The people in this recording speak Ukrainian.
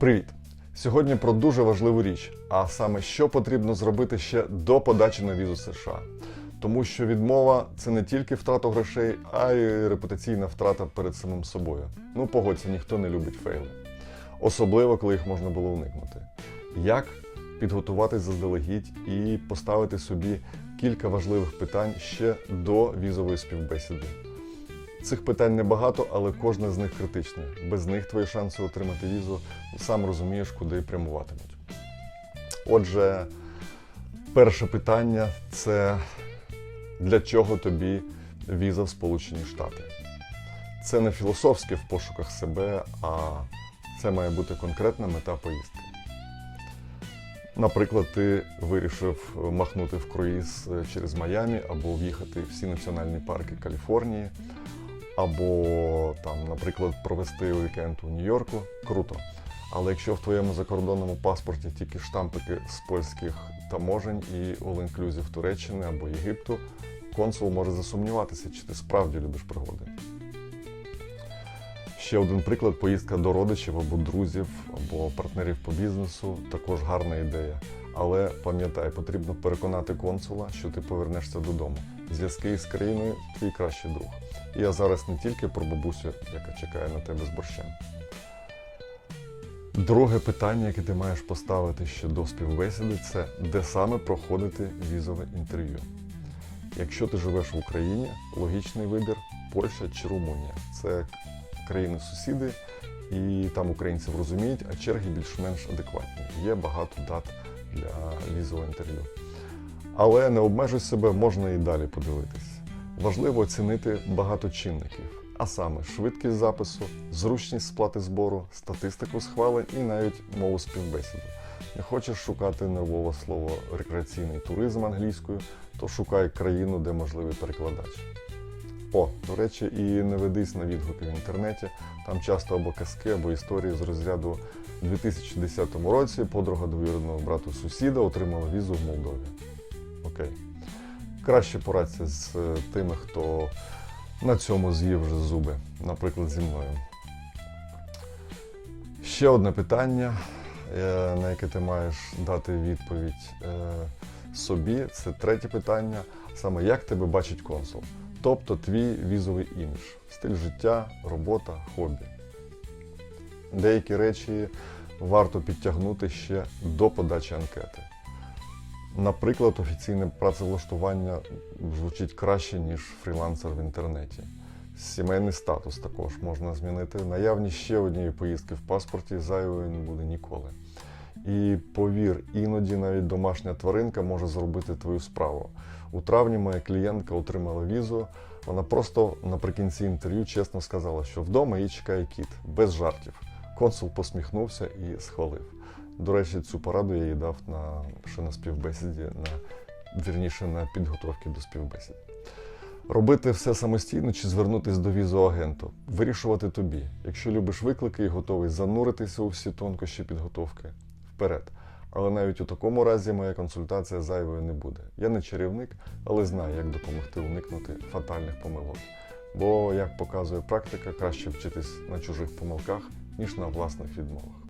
Привіт! Сьогодні про дуже важливу річ, а саме, що потрібно зробити ще до подачі на візу США. Тому що відмова це не тільки втрата грошей, а й репутаційна втрата перед самим собою. Ну, погодься, ніхто не любить фейли. Особливо, коли їх можна було уникнути. Як підготуватись заздалегідь і поставити собі кілька важливих питань ще до візової співбесіди. Цих питань небагато, але кожне з них критичне. Без них твої шанси отримати візу сам розумієш, куди прямуватимуть. Отже, перше питання це для чого тобі віза в Сполучені Штати? Це не філософське в пошуках себе, а це має бути конкретна мета поїздки. Наприклад, ти вирішив махнути в круїз через Майамі або в'їхати всі національні парки Каліфорнії, або там, наприклад, провести вікенд у Нью-Йорку. Круто. Але якщо в твоєму закордонному паспорті тільки штампики з польських таможень і all-inclusive Туреччини або Єгипту, консул може засумніватися, чи ти справді любиш пригоди. Ще один приклад поїздка до родичів або друзів, або партнерів по бізнесу також гарна ідея. Але пам'ятай, потрібно переконати консула, що ти повернешся додому. Зв'язки із країною твій кращий друг. І я зараз не тільки про бабусю, яка чекає на тебе з борщем. Друге питання, яке ти маєш поставити ще до співбесіди, це де саме проходити візове інтерв'ю. Якщо ти живеш в Україні, логічний вибір Польща чи Румунія. Це країни-сусіди, і там українців розуміють, а черги більш-менш адекватні. Є багато дат для візового. Але не обмежуй себе, можна і далі подивитись. Важливо оцінити багато чинників, а саме швидкість запису, зручність сплати збору, статистику схвалень і навіть мову співбесіди. Не хочеш шукати нервове слово рекреаційний туризм англійською, то шукай країну, де можливий перекладач. О, до речі, і не ведись на відгуки в інтернеті. Там часто або казки, або історії з розряду у 2010 році подруга двоюрідного брату сусіда отримала візу в Молдові. Окей. Краще порадься з е, тими, хто на цьому з'їв вже зуби, наприклад, зі мною. Ще одне питання, е, на яке ти маєш дати відповідь е, собі, це третє питання, саме як тебе бачить консул. Тобто твій візовий імідж, стиль життя, робота, хобі. Деякі речі варто підтягнути ще до подачі анкети. Наприклад, офіційне працевлаштування звучить краще, ніж фрілансер в інтернеті. Сімейний статус також можна змінити. Наявність ще однієї поїздки в паспорті зайвою не буде ніколи. І повір, іноді навіть домашня тваринка може зробити твою справу. У травні моя клієнтка отримала візу. Вона просто наприкінці інтерв'ю чесно сказала, що вдома її чекає кіт, без жартів. Консул посміхнувся і схвалив. До речі, цю пораду я їй дав на, ще на співбесіді, на, вірніше на підготовці до співбесід. Робити все самостійно чи звернутися до візоагенту, вирішувати тобі. Якщо любиш виклики і готовий зануритися у всі тонкощі підготовки, вперед. Але навіть у такому разі моя консультація зайвою не буде. Я не чарівник, але знаю, як допомогти уникнути фатальних помилок. Бо, як показує практика, краще вчитись на чужих помилках, ніж на власних відмовах.